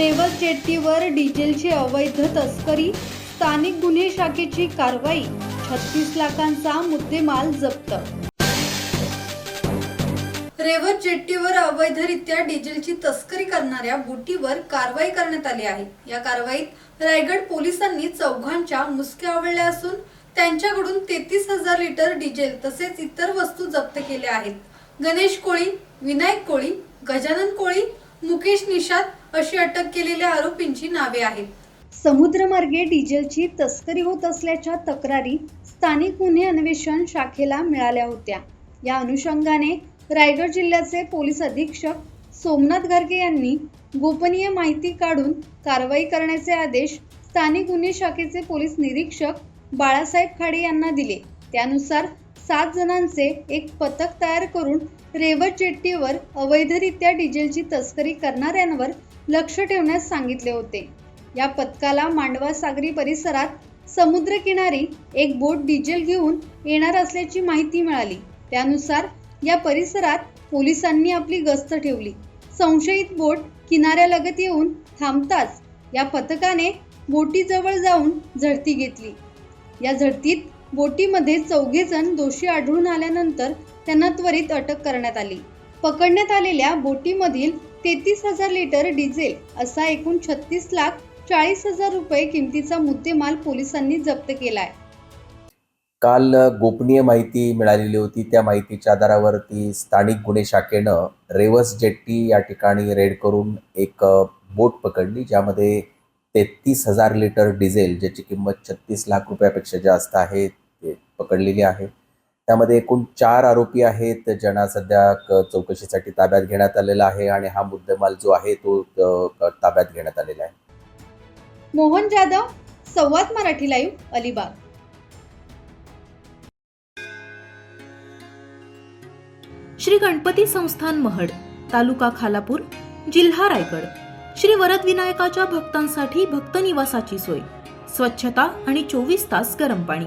रेवस जेट्टीवर डिझेलची अवैध तस्करी स्थानिक गुन्हे शाखेची कारवाई छत्तीस लाखांचा मुद्देमाल जप्त. रेवत जेट्टीवर अवैधरित्या डिझेलची तस्करी करणाऱ्या बुटीवर कारवाई करण्यात आली आहे. या कारवाईत रायगड पोलिसांनी चौघांच्या मुसक्या आवळल्या असून त्यांच्याकडून तेहतीस हजार लिटर डिझेल तसेच इतर वस्तू जप्त केल्या आहेत. गणेश कोळी विनायक कोळी गजानन कोळी मुकेश निषाद अशी अटक केलेल्या आरोपींची नावे आहेत. समुद्रमार्गे डिझेलची तस्करी होत असल्याच्या तक्रारी स्थानिक गुन्हे अन्वेषण शाखेला मिळाल्या होत्या. या अनुषंगाने रायगड जिल्ह्याचे पोलीस अधीक्षक सोमनाथ गर्गे यांनी गोपनीय माहिती काढून कारवाई करण्याचे आदेश स्थानिक गुन्हे शाखेचे पोलीस निरीक्षक बाळासाहेब खाडे यांना दिले. त्यानुसार सात जणांचे एक पथक तयार करून रेवत जेट्टीवर अवैधरित्या डिझेलची तस्करी करणाऱ्यांवर लक्ष ठेवण्यास सांगितले होते. या पथकाला मांडवा सागरी परिसरात समुद्रकिनारी एक बोट डिझेल घेऊन येणार असल्याची माहिती मिळाली. त्यानुसार या परिसरात पोलिसांनी आपली गस्त ठेवली. संशयित बोट किनाऱ्यालगत येऊन थांबताच या पथकाने बोटीजवळ जाऊन झडती घेतली. या झडतीत बोटीमध्ये चौघे जण दोषी आढळून आल्यानंतर त्यांना त्वरित अटक करण्यात आली. पकडण्यात आलेल्या बोटीमधील तेहतीस हजार लिटर डिझेल असा एकूण छत्तीस लाख चाळीस हजार रुपये किमतीचा मुद्देमाल पोलिसांनी जप्त केलाय. काल गोपनीय माहिती मिळालेली होती. त्या माहितीच्या आधारावरती स्थानिक गुन्हे शाखेनं रेवस जेट्टी या ठिकाणी रेड करून एक बोट पकडली ज्यामध्ये तेहतीस हजार लिटर डिझेल ज्याची किंमत छत्तीस लाख रुपयापेक्षा जास्त आहे पकडलेली आहे. त्यामध्ये एकूण चार आरोपी आहेत ज्यांना सध्या चौकशीसाठी ताब्यात घेण्यात आलेला आहे आणि हा मुद्देमाल जो आहे तो ताब्यात घेण्यात आलेला आहे. मोहन जाधव संवाद मराठी लाईव्ह अलिबाग. श्री गणपती संस्थान महड तालुका खालापूर जिल्हा रायगड. श्री वरद विनायकाच्या भक्तांसाठी भक्त निवासाची सोय. स्वच्छता आणि चोवीस तास गरम पाणी.